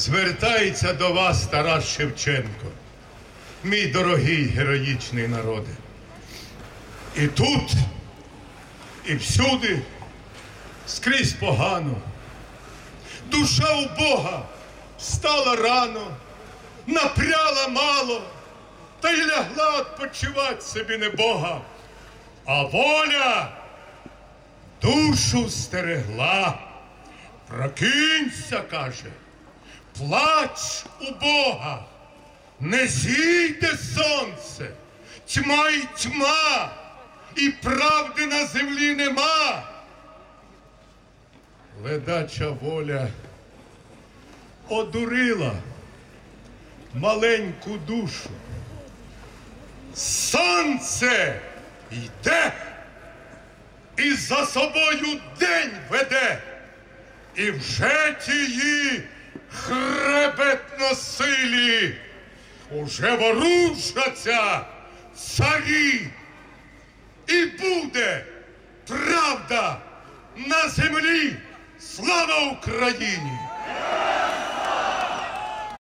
Звертається до вас Тарас Шевченко, мій дорогий героїчний народе. І тут, і всюди, скрізь погано. Душа у Бога стала рано, напряла мало, та й лягла відпочивати собі не Бога. А воля душу стерегла. Прокинься, каже, плач у Бога, не зійде сонце, тьма й тьма, і правди на землі нема. Ледача воля одурила маленьку душу. Сонце йде і за собою день веде, і вже тії силі, уже ворушаться царі, і буде правда на землі. Слава Україні!